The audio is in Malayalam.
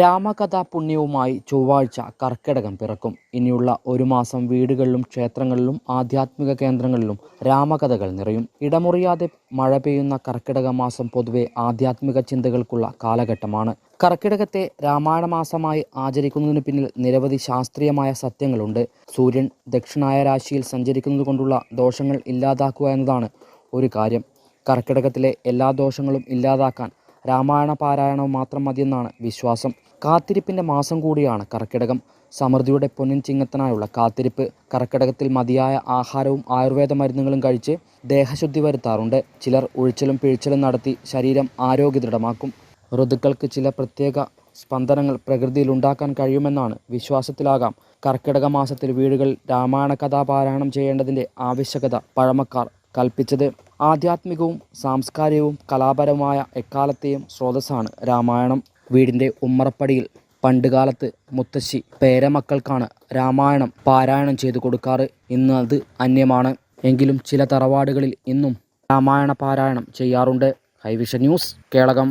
രാമകഥാ പുണ്യവുമായി ചൊവ്വാഴ്ച കർക്കിടകം പിറക്കും. ഇനിയുള്ള ഒരു മാസം വീടുകളിലും ക്ഷേത്രങ്ങളിലും ആധ്യാത്മിക കേന്ദ്രങ്ങളിലും രാമകഥകൾ നിറയും. ഇടമുറിയാതെ മഴ പെയ്യുന്ന കർക്കിടക മാസം പൊതുവെ ആധ്യാത്മിക ചിന്തകൾക്കുള്ള കാലഘട്ടമാണ്. കർക്കിടകത്തെ രാമായണ മാസമായി ആചരിക്കുന്നതിന് പിന്നിൽ നിരവധി ശാസ്ത്രീയമായ സത്യങ്ങളുണ്ട്. സൂര്യൻ ദക്ഷിണായ രാശിയിൽ സഞ്ചരിക്കുന്നത് കൊണ്ടുള്ള ദോഷങ്ങൾ ഇല്ലാതാക്കുക എന്നതാണ് ഒരു കാര്യം. കർക്കിടകത്തിലെ എല്ലാ ദോഷങ്ങളും ഇല്ലാതാക്കാൻ രാമായണ പാരായണവും മാത്രം മതിയെന്നാണ് വിശ്വാസം. കാത്തിരിപ്പിന്റെ മാസം കൂടിയാണ് കർക്കിടകം. സമൃദ്ധിയുടെ പൊന്നിൻ ചിങ്ങത്തനായുള്ള കാത്തിരിപ്പ്. കർക്കിടകത്തിൽ മതിയായ ആഹാരവും ആയുർവേദ മരുന്നുകളും കഴിച്ച് ദേഹശുദ്ധി വരുത്താറുണ്ട്. ചിലർ ഉഴിച്ചലും പിഴിച്ചിലും നടത്തി ശരീരം ആരോഗ്യദൃഢമാക്കും. ഋതുക്കൾക്ക് ചില പ്രത്യേക സ്പന്ദനങ്ങൾ പ്രകൃതിയിൽ ഉണ്ടാക്കാൻ കഴിയുമെന്നാണ് വിശ്വാസത്തിലാകാം. കർക്കിടക മാസത്തിൽ വീടുകൾ രാമായണ കഥാപാരായണം ചെയ്യേണ്ടതിന്റെ ആവശ്യകത പഴമക്കാർ കൽപ്പിച്ചത്. ആധ്യാത്മികവും സാംസ്കാരികവും കലാപരവുമായ എക്കാലത്തെയും സ്രോതസ്സാണ് രാമായണം. വീടിന്റെ ഉമ്മറപ്പടിയിൽ പണ്ടുകാലത്ത് മുത്തശ്ശി പേരമക്കൾക്കാണ് രാമായണം പാരായണം ചെയ്തു കൊടുക്കാറ് ഇന്ന് അത് അന്യമാണ്. എങ്കിലും ചില തറവാടുകളിൽ ഇന്നും രാമായണ പാരായണം ചെയ്യാറുണ്ട്. Hivision news Kelakam.